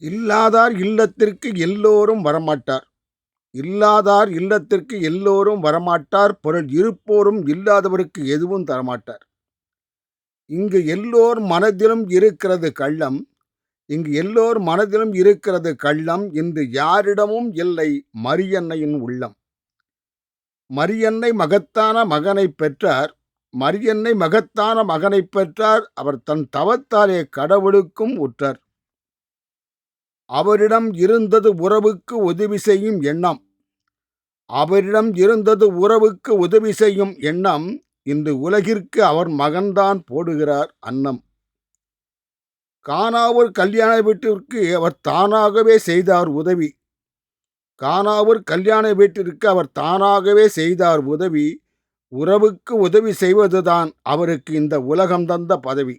இல்லாதார் இல்லத்திற்கு எல்லோரும் வரமாட்டார். இல்லாதார் இல்லத்திற்கு எல்லோரும் வரமாட்டார். பொருள் இருப்போரும் இல்லாதவருக்கு எதுவும் தரமாட்டார். இங்கு எல்லோர் மனதிலும் இருக்கிறது கள்ளம். இங்கு எல்லோர் மனதிலும் இருக்கிறது கள்ளம். இன்று யாரிடமும் இல்லை மரியன்னையின் உள்ளம். மரியன்னை மகத்தான மகனை பெற்றார். மரியன்னை மகத்தான மகனை பெற்றார். அவர் தன் தவத்தாலே கடவுளுக்கும் உற்றார். அவரிடம் இருந்தது உறவுக்கு உதவி செய்யும் எண்ணம். அவரிடம் இருந்தது உறவுக்கு உதவி செய்யும் எண்ணம் இன்று உலகிற்கு அவர் மகன்தான் போடுகிறார் அன்னம். காணாவூர் கல்யாண வீட்டிற்கு அவர் தானாகவே செய்தார் உதவி. காணாவூர் கல்யாண வீட்டிற்கு அவர் தானாகவே செய்தார் உதவி. உறவுக்கு உதவி செய்வதுதான் அவருக்கு இந்த உலகம் தந்த பதவி.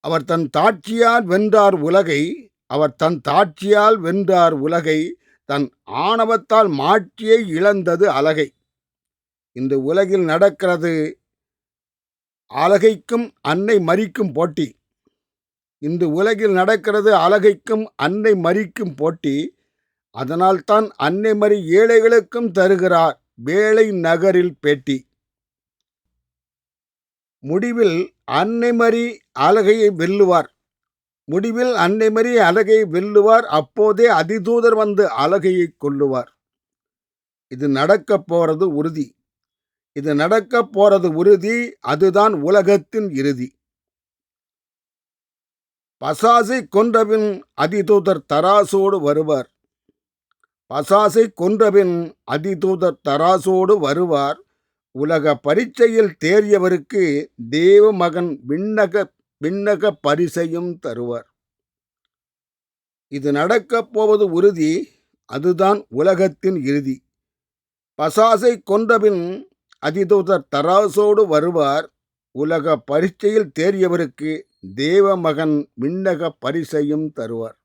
அவர் தன் தாட்சியால் வென்றார் உலகை அவர் தன் தாட்சியால் வென்றார் உலகை தன் ஆணவத்தால் மாற்றியே இழந்தது அலகை. இந்த உலகில் நடக்கிறது அலகைக்கும் அன்னை மறிக்கும் போட்டி. இந்த உலகில் நடக்கிறது அலகைக்கும் அன்னை மறிக்கும் போட்டி. அதனால்தான் அன்னை மறி ஏழைகளுக்கும் தருகிறார் வேலை நகரில் பேட்டி. முடிவில் அன்னைமரி அழகையை வெல்லுவார். முடிவில் அன்னைமரி அழகையை வெல்லுவார். அப்போதே அதிதூதர் வந்து அழகையை கொல்லுவார். இது நடக்கப் போறது உறுதி. இது நடக்கப் போறது உறுதி. அதுதான் உலகத்தின் இறுதி. பசாசை கொன்றபின் அதிதூதர் தராசோடு வருவார். பசாசை கொன்றபின் அதிதூதர் தராசோடு வருவார். உலக பரீட்சையில் தேறியவருக்கு தேவ மகன் விண்ணக விண்ணக பரிசையும் தருவார். இது நடக்கப் போவது உறுதி அதுதான் உலகத்தின் இறுதி. பசாசை கொன்றபின் அதிதூதர் தராசோடு வருவார். உலக பரீட்சையில் தேறியவருக்கு தேவ மகன் விண்ணக பரிசையும் தருவார்.